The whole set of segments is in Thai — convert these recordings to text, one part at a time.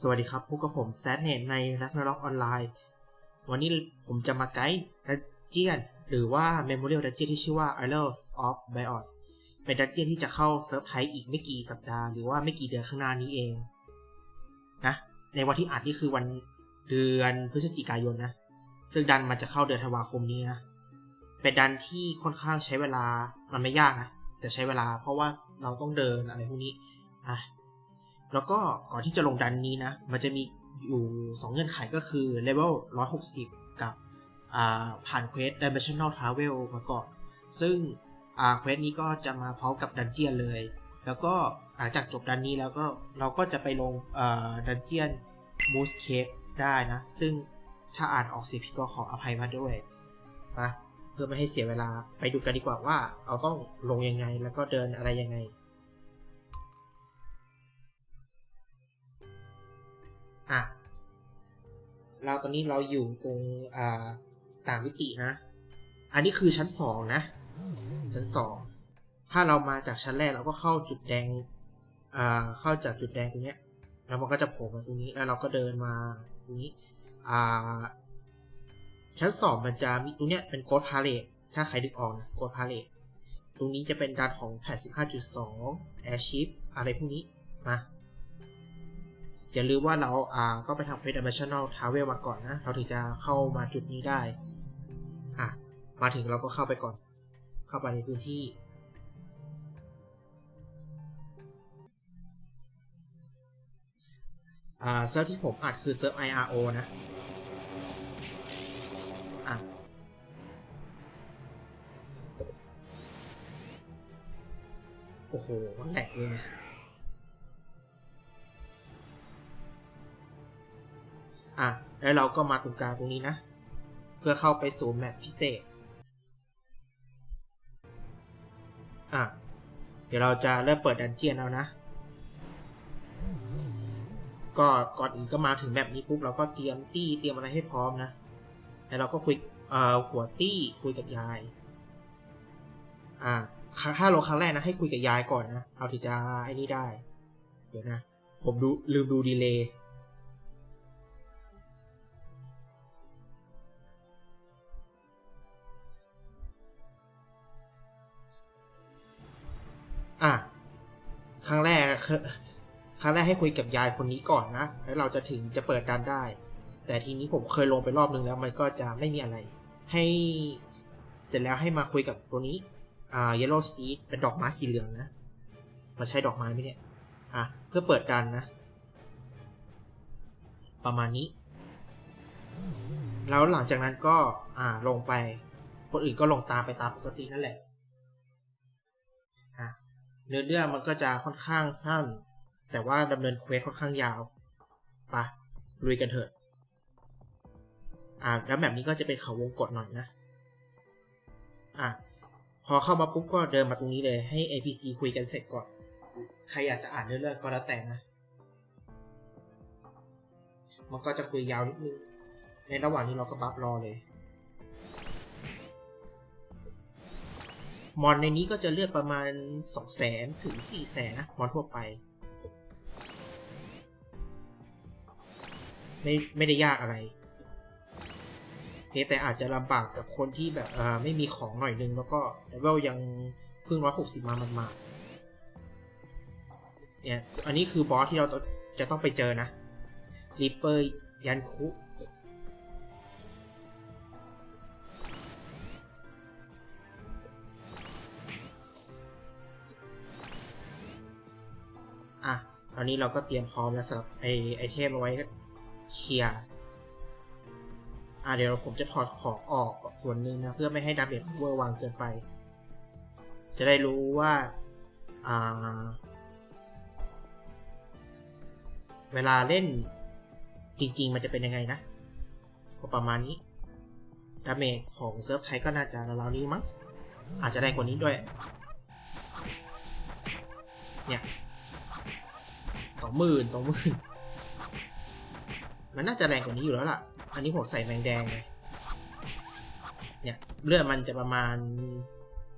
สวัสดีครับพบกับผมแซดเนตในนักนรกออนไลน์ วันนี้ผมจะมาไกด์ดันเจียนหรือว่า Memorial Dungeon ที่ชื่อว่า Isles of Bios เป็นดันเจียนที่จะเข้าเซิร์ฟไทยอีกไม่กี่สัปดาห์หรือว่าไม่กี่เดือนข้างหน้านี้เองนะในวันที่อัดนี่คือวันเดือนพฤศจิกายนนะ ซึ่งดันมันจะเข้าเดือนธันวาคมนี้นะ เป็นดันที่ค่อนข้างใช้เวลามันไม่ยากนะแต่ใช้เวลาเพราะว่าเราต้องเดินอะไรพวกนี้อะ แล้วก็ก่อนที่จะลงดันนี้นะ มันจะมีอยู่ 2 เงื่อนไขก็คือเลเวล160 กับผ่านเควส Dimensional Travel มาก่อนซึ่งเควสนี้ก็จะมาพร้อมกับดันเจียนเลย แล้วก็หลังจากจบดันนี้แล้วก็เราก็จะไปลงดันเจียน Moose Cave ได้นะ ซึ่งถ้าอ่านออกเสียผิดก็ขออภัยมาด้วยนะเพื่อไม่ให้เสียเวลาไปดูกันดีกว่าว่า เราต้องลงยังไงแล้วก็เดินอะไรยังไง อะ เราตอนนี้เราอยู่ตรงอ่าต่างมิตินะ อันนี้คือชั้นสองนะ ชั้นสอง ถ้าเรามาจากชั้นแรกเราก็เข้าจุดแดง อ่า เข้าจากจุดแดงตรงเนี้ย แล้วมันก็จะโผล่มาตรงนี้ แล้วเราก็เดินมาตรงนี้ อ่า ชั้นสองมันจะมีตรงเนี้ยเป็นโกดพาเลตถ้าใครดึกออกนะโกดพาเลตตรงนี้จะเป็นดันของ85.2 Airship อะไรพวกนี้ มา อย่าลืมว่าเราอ่าก็ไปทำ Quest Dimensional Travel มาก่อนนะ เราถึงจะเข้ามาจุดนี้ได้ อะ มาถึงเราก็เข้าไปก่อน เข้าไปในพื้นที่ อ่าเซิร์ฟที่ผมอัดคือเซิร์ฟ IRO นะ อะโอ้โหมันแหลกเลย อะ แล้วเราก็มาตรงกลางตรงนี้นะ เพื่อเข้าไปสู่แมปพิเศษ อะ เดี๋ยวเราจะเริ่มเปิดดันเจียนแล้วนะ ก็ก่อนอื่นก็มาถึงแมปนี้ปุ๊บเราก็เตรียมตี้เตรียมอะไรให้พร้อมนะ แล้วเราก็คุยเอ่อหัวตี้คุยกับยาย อ่าถ้าลงครั้งแรกนะให้คุยกับยายก่อนนะ เราถึงจะไอ้นี่ได้ เดี๋ยวนะ ผมดูลืมดูดีเลย์ อะครั้งแรกครั้งแรกให้คุยกับยายคนนี้ก่อนนะ แล้วเราจะถึงจะเปิดดันได้ แต่ทีนี้ผมเคยลงไปรอบนึงแล้วมันก็จะไม่มีอะไร ให้เสร็จแล้วให้มาคุยกับตัวนี้อ่า yellow seed เป็นดอกไม้สีเหลืองนะมันใช่ดอกไม้ไหมเนี่ยอะเพื่อเปิดดันนะ ประมาณนี้ แล้วหลังจากนั้นก็อ่าลงไป คนอื่นก็ลงตามไปตามปกตินั่นแหละ เนื้อเรื่องมันก็จะค่อนข้างสั้น แต่ว่าดำเนินเควสค่อนข้างยาวปะลุยกันเถอะ อ่าแล้วแบบนี้ก็จะเป็นเขาวงกดหน่อยนะ อะพอเข้ามาปุ๊บก็เดินมาตรงนี้เลยให้ APC คุยกันเสร็จก่อน ใครอยากจะอ่านเนื้อเรื่องก็แล้วแต่นะ มันก็จะคุยยาวนิดนึง ในระหว่างนี้เราก็บัฟรอเลย มอนในนี้ก็จะเลือกประมาณ 2 0 0แสนถึง 4 0 0แสนนะ มอนทั่วไป ไม่ไม่ได้ยากอะไรเพียงแต่อาจจะลำบากกับคนที่แบบอ่าไม่มีของหน่อยนึง แล้วก็เลเวลยังเพิ่งร้อยหกสิบมามันมาเนี่ย อันนี้คือบอสที่เราจะต้องไปเจอนะริปเปอร์ยันคุ อะตอนนี้เราก็เตรียมพร้อมแล้วสำหรับไอไอเทมเอาไว้เคลียร์อะเดี๋ยวผมจะถอดของออกส่วนหนึ่งนะ เพื่อไม่ให้ดาเมจเวอร์วางเกินไป จะได้รู้ว่าอ่า เวลาเล่นจริง ๆ มันจะเป็นยังไงนะก็ประมาณนี้ดาเมจของเซิร์ฟไทยก็น่าจะราวๆนี้มั้งอาจจะแรงกว่านี้ด้วย เนี่ย สองหมื่นสองหมื่นมันน่าจะแรงกว่านี้อยู่แล้วล่ะ อันนี้ผมใส่แมงแดงไงเนี่ยเลือดมันจะประมาณ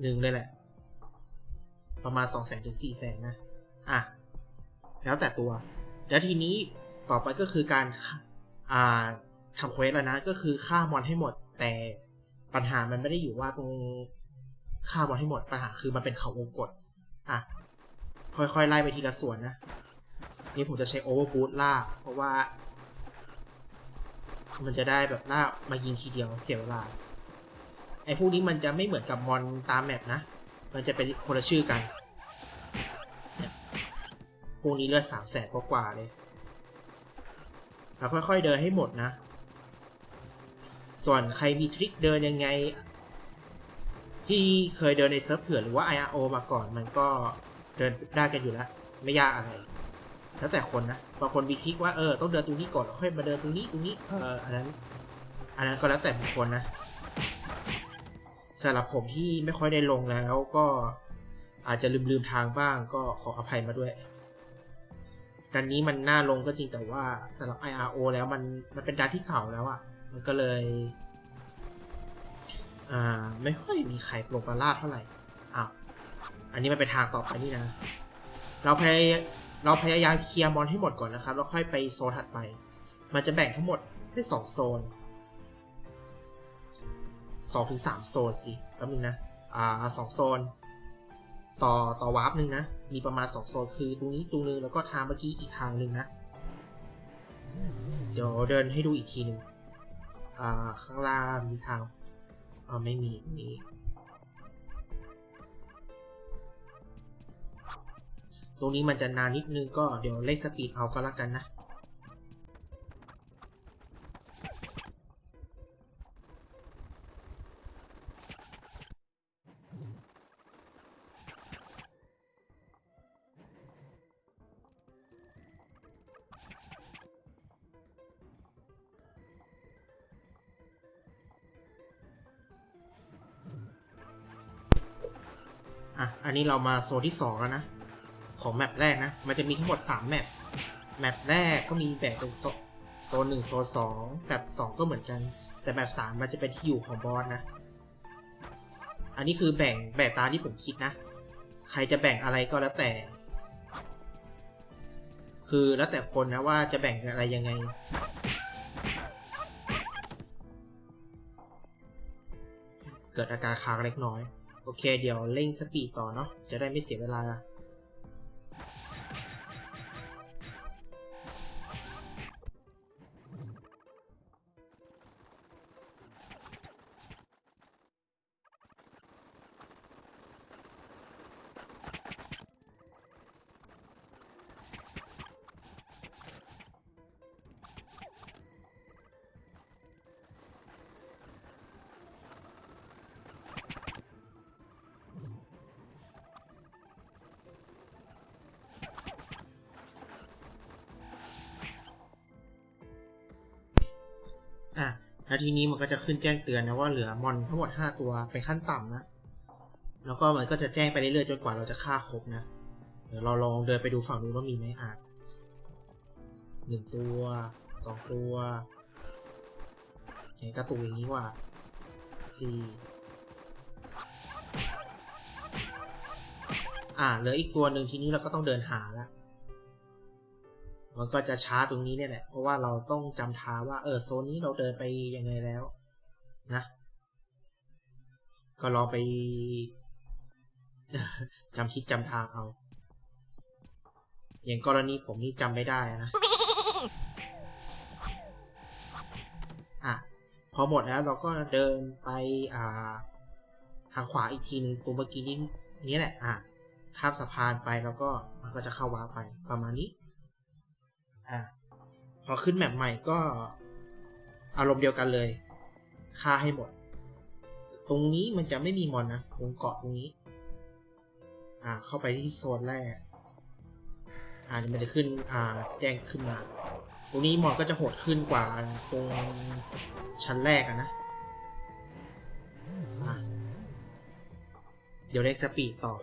หนึ่งเลยแหละ ประมาณสองแสนถึงสี่แสนนะ อะ แล้วแต่ตัว แล้วทีนี้ต่อไปก็คือการอ่าทำเควสแล้วนะ ก็คือฆ่ามอนให้หมด แต่ปัญหามันไม่ได้อยู่ว่าตรงฆ่ามอนให้หมด ปัญหาคือมันเป็นเขาวงกดอะ ค่อยๆไล่ไปทีละส่วนนะ นี่ผมจะใช้โอเวอร์บูทลาก เพราะว่า มันจะได้แบบลากมายิงทีเดียวเสียเวลา ไอ้พวกนี้มันจะไม่เหมือนกับมอนตามแมปนะ มันจะเป็นคนละชื่อกัน พวกนี้เลือดสามแสนกว่าเลยเราค่อยๆเดินให้หมดนะ ส่วนใครมีทริคเดินยังไง ที่เคยเดินในเซิร์ฟเถื่อนหรือว่า IRO มาก่อนมันก็เดินได้กันอยู่แล้ว ไม่ยากอะไร แล้วแต่คนนะบางคนมีทริคว่าเออต้องเดินตรงนี้ก่อนแล้วค่อยมาเดินตรงนี้ตรงนี้เอออันนั้น อันนั้นก็แล้วแต่บุคคลนะสำหรับผมที่ไม่ค่อยได้ลงแล้วก็อาจจะลืมลืมๆทางบ้างก็ขออภัยมาด้วยดันนี้มันน่าลงก็จริงแต่ว่าสำหรับ IRO แล้วมันมันเป็นดันที่เก่าแล้วอะ่ะ มันก็เลย อ่า ไม่ค่อยมีใครลงประลาดเท่าไหร่อ้าวอันนี้มันเป็นทางต่อไปนี่นะ เราพยาย เราพยายามเคลียร์มอนให้หมดก่อนนะครับ แล้วค่อยไปโซนถัดไป มันจะแบ่งทั้งหมดเป็นสองโซนสองถึงสามโซนสิแป๊บนึงนะ อ่าสองโซน ต่อต่อวาร์ปหนึ่งนะ มีประมาณสองโซนคือตรงนี้ตรงนึงแล้วก็ทางเมื่อกี้อีกทางหนึ่งนะ เดี๋ยวเดินให้ดูอีกทีหนึ่งอ่าข้างล่างมีทางอ่าไม่มีมี ตรงนี้มันจะนานนิดนึงก็เดี๋ยวเล่นสปีดเอาก็แล้วกันนะ อะ อันนี้เรามาโซนที่สองแล้วนะ ของแมปแรกนะ มันจะมีทั้งหมดสามแมป แมปแรกก็มีแบ่งเป็นโซนหนึ่งโซนสองแมปสองก็เหมือนกัน แต่แมปสามมันจะเป็นที่อยู่ของบอสนะ อันนี้คือแบ่งแบ่งตาที่ผมคิดนะ ใครจะแบ่งอะไรก็แล้วแต่ คือแล้วแต่คนนะว่าจะแบ่งอะไรยังไง เกิดอาการค้างเล็กน้อย โอเค เดี๋ยวเร่งสปีดต่อเนาะ จะได้ไม่เสียเวลา แล้วทีนี้มันก็จะขึ้นแจ้งเตือนนะว่าเหลือมอนทั้งหมด 5 ตัวเป็นขั้นต่ำนะ แล้วก็มันก็จะแจ้งไปเรื่อยๆจนกว่าเราจะฆ่าครบนะ เดี๋ยวเราลองเดินไปดูฝั่งนู้นว่ามีไหมอะหนึ่งตัวสองตัวเห็นกระตุกอย่างนี้ว่าสี่อ่าเหลืออีกตัวหนึ่งทีนี้เราก็ต้องเดินหาละ มันก็จะช้าตรงนี้เนี่ยแหละ เพราะว่าเราต้องจำทางว่า เออโซนนี้เราเดินไปยังไงแล้ว นะ ก็ลองไปจำทิศจำทางเอา อย่างกรณีผมนี่จำไม่ได้นะ อะ พอหมดแล้วเราก็เดินไป อ่า ทางขวาอีกทีนึงตรงเมื่อกี้นี้นี้แหละ อะข้ามสะพานไปแล้วก็มันก็จะเข้าว้าร์ปไปประมาณนี้ อะพอขึ้นแมปใหม่ก็อารมณ์เดียวกันเลยฆ่าให้หมด ตรงนี้มันจะไม่มีมอนนะตรงเกาะตรงนี้ อ่า เข้าไปที่โซนแรก อ่ามันจะขึ้น อ่า แจ้งขึ้นมา ตรงนี้มอนก็จะโหดขึ้นกว่าตรงชั้นแรกอะนะอะเดี๋ยวเล็กสปีดต่อ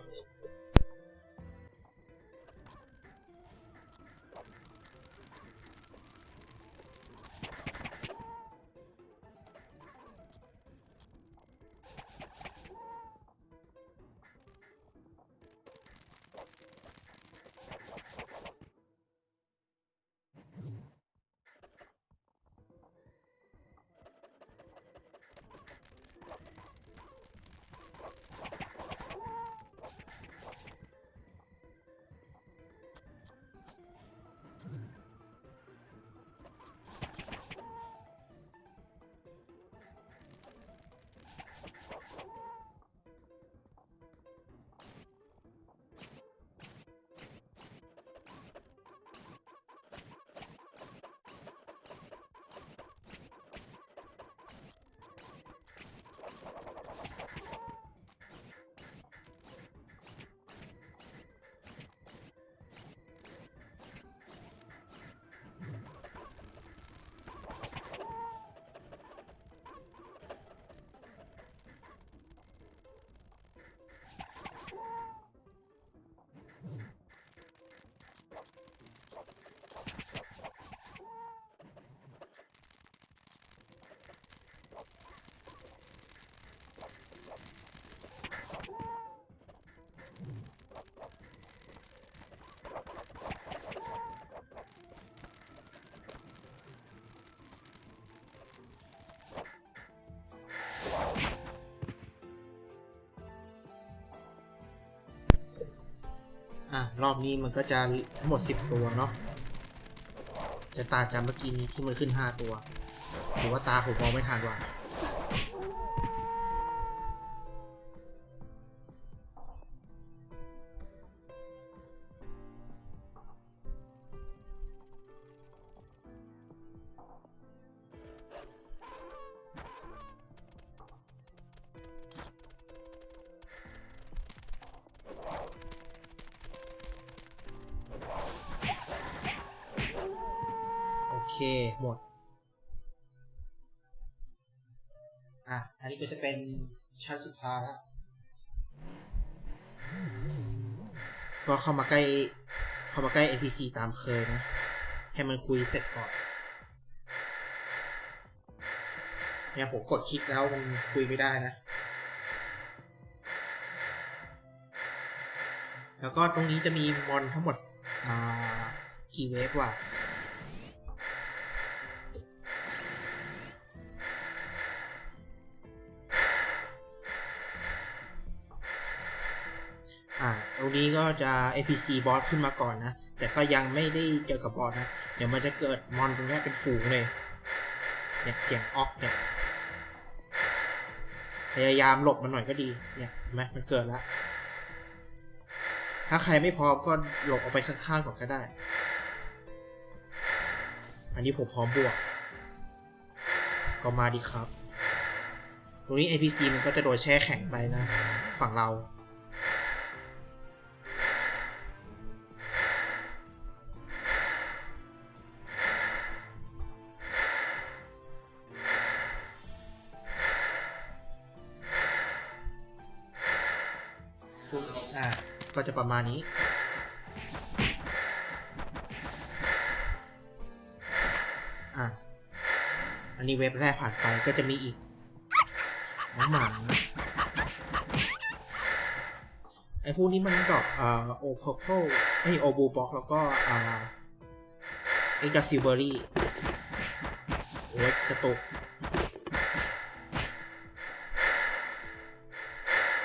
อะรอบนี้มันก็จะทั้งหมด 10 ตัวเนาะจะตาจากเมื่อกี้นี้ที่มันขึ้น 5 ตัว หรือว่าตาผมมองไม่ทันว่ะ หมด อะ อันนี้ก็จะเป็นชั้นสุดท้ายแล้วก็เข้ามาใกล้เข้ามาใกล้ NPC ตามเคยนะ ให้มันคุยเสร็จก่อนเนี่ยผมกดคลิกแล้วมันคุยไม่ได้นะ แล้วก็ตรงนี้จะมีมอนทั้งหมด อ่า กี่เวฟว่ะ อ่าตรงนี้ก็จะ APC บอสขึ้นมาก่อนนะ แต่ก็ยังไม่ได้เจอกับบอสนะ เดี๋ยวมันจะเกิดมอนตรงนี้เป็นฝูงเลยเนี่ยเสียงออกเนี่ย พยายามหลบมันหน่อยก็ดี เนี่ยเห็นไหมมันเกิดแล้ว ถ้าใครไม่พร้อมก็หลบออกไปข้างๆก่อนก็ได้ อันนี้ผมพร้อมบวก ก็มาดีครับ ตรงนี้ APC มันก็จะโดนแช่แข็งไปนะ ฝั่งเราอ่า จะประมาณนี้ อะ อันนี้เว็บแรกผ่านไปก็จะมีอีกน้องหมาไอ้พวกนี้มันดอกอ่าโอเพอร์เคิลไอโอบูบ็อกแล้วก็อ่าเอ็กซ์ซิลเบอรี่โอ้ยกระตุก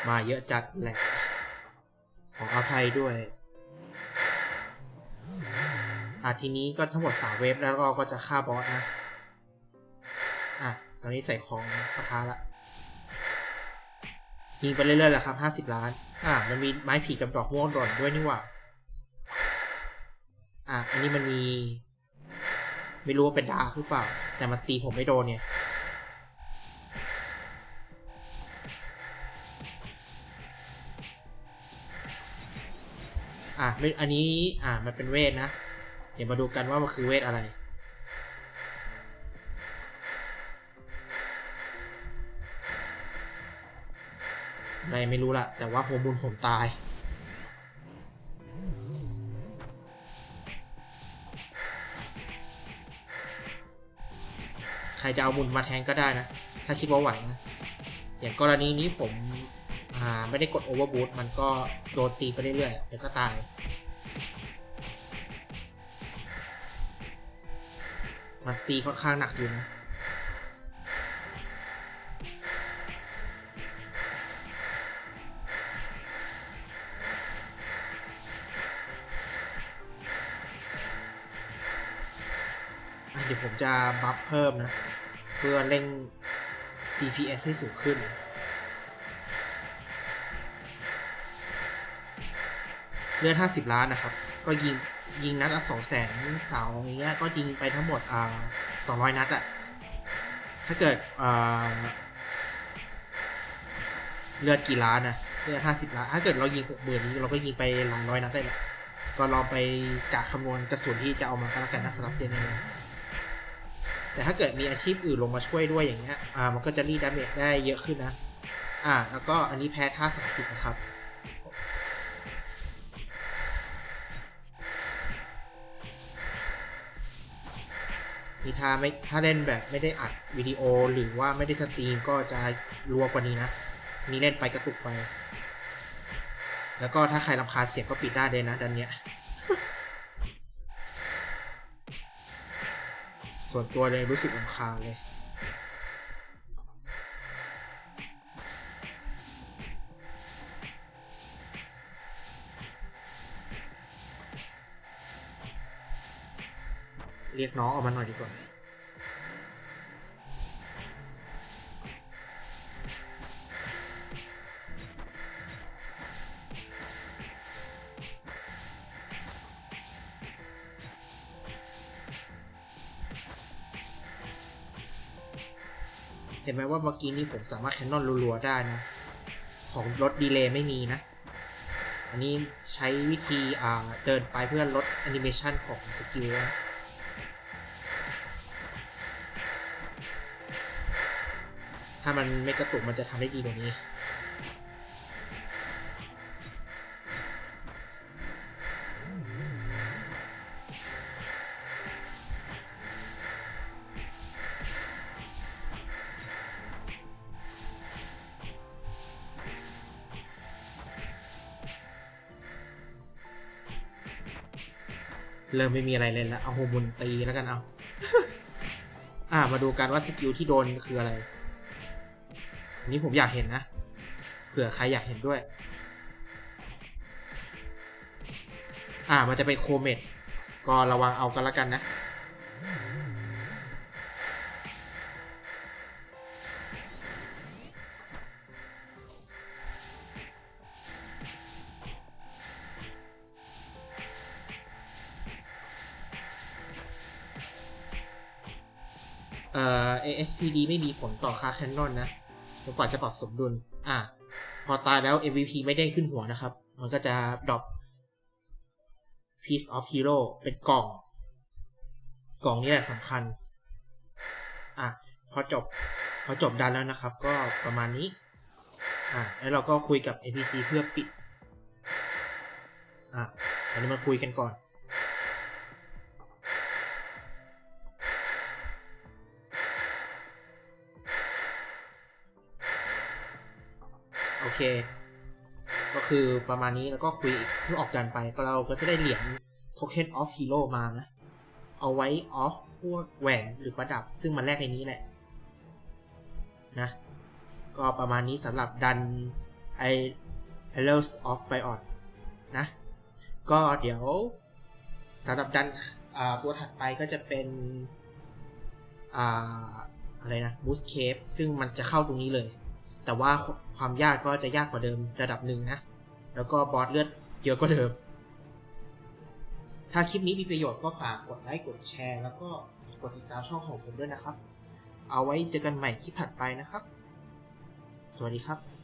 มาเยอะจัดแหละ ออภัยด้วยอะทีนี้ก็ทั้งหมดสามเวฟแล้วเราก็จะฆ่าบอสนะ อะ ตอนนี้ใส่ของปะทะละ ยิงไปเรื่อยๆแหละครับห้าสิบล้าน อะมันมีไม้ผีกับดอกม่วงหล่นด้วยนี่หว่า อะ อันนี้มันมี ไม่รู้ว่าเป็นดาหรือเปล่า แต่มันตีผมไม่โดนเนี่ย อะอันนี้อะมันเป็นเวทนะ เดี๋ยวมาดูกันว่ามันคือเวทอะไร อะไรไม่รู้ละแต่ว่าโฮมูลผมตายใครจะเอามุนมาแทงก็ได้นะ ถ้าคิดว่าไหวนะ อย่างกรณีนี้ผม ไม่ได้กดโอเวอร์บูทมันก็โดนตีไปเรื่อยๆเดี๋ยวก็ตาย มันตีค่อนข้างหนักอยู่นะอะเดี๋ยวผมจะบัฟเพิ่มนะ เพื่อเร่ง DPS ให้สูงขึ้น เลือด50ล้านนะครับ ก็ยิงยิงนัดละ2แสนสาวอย่างเงี้ยก็ยิงไปทั้งหมดอ่า200นัดอะถ้าเกิดอ่าเลือดกี่ล้านนะเลือด50ล้าน ถ้าเกิดเรายิง6 0,000นี้เราก็ยิงไปหลายร้อยนัดได้แหละก็ลองไปกะคำนวณกระสุนที่จะเอามาก็แล้วกันนะสำหรับเจนนี้แต่ถ้าเกิดมีอาชีพอื่นลงมาช่วยด้วยอย่างเงี้ย อ่า มันก็จะรีดดาเมจได้เยอะขึ้นนะ อ่า แล้วก็อันนี้แพ้ท่าศักดิ์สิทธิ์นะครับ นี่ถ้าไม่ถ้าเล่นแบบไม่ได้อัดวิดีโอหรือว่าไม่ได้สตรีมก็จะรัวกว่านี้นะนี่เล่นไปกระตุกไป แล้วก็ถ้าใครลำคาเสียงก็ปิดได้เลยนะดันเนี้ย ส่วนตัวเลยรู้สึกลำคาเลย เรียกน้องออกมาหน่อยดีกว่า เห็นไหมว่าเมื่อกี้นี้ผมสามารถแคนนอนรัวๆได้นะ ของลดดีเลย์ไม่มีนะอันนี้ใช้วิธีเดินไปเพื่อลดแอนิเมชันของสกิลนะ ถ้ามันไม่กระตุกมันจะทำได้ดีกว่านี้เริ่มไม่มีอะไรเลยแล้วเอาโฮมุนตีแล้วกันเอา อ่า มาดูกันว่าสกิลที่โดนคืออะไร อันนี้ผมอยากเห็นนะ เผื่อใครอยากเห็นด้วย อ่า มันจะเป็นโคเมดก็ระวังเอากันล้วกันนะ เอ่อ ASPD ไม่มีผลต่อค่าแคนนอนนะ จนกว่าจะปรับสมดุล อะพอตายแล้ว MVP ไม่เด้งขึ้นหัวนะครับ มันก็จะดรอป Piece of Hero เป็นกล่อง กล่องนี้แหละสำคัญ อะ พอจบ พอจบดันแล้วนะครับ ก็ประมาณนี้ อะ แล้วเราก็คุยกับ NPC เพื่อปิด อะอันนี้มาคุยกันก่อน โอเค ก็คือประมาณนี้แล้วก็คุยเพื่อออกดันไปก็เราก็จะได้เหรียญโทเค็นออฟฮีโร่มานะ เอาไว้ออฟพวกแหวนหรือประดับ ซึ่งมันแลกในนี้แหละ นะ ก็ประมาณนี้สำหรับดันไอ h e l o s of Bios นะ ก็เดี๋ยวสำหรับดันตัวถัดไปก็จะเป็นออะไรนะ Moose Cave ซึ่งมันจะเข้าตรงนี้เลย แต่ว่าความยากก็จะยากกว่าเดิมระดับหนึ่งนะ แล้วก็บอสเลือดเยอะกว่าเดิม ถ้าคลิปนี้มีประโยชน์ก็ฝากกดไลค์กดแชร์ แล้วก็กดติดตามช่องของผมด้วยนะครับ เอาไว้เจอกันใหม่คลิปถัดไปนะครับ สวัสดีครับ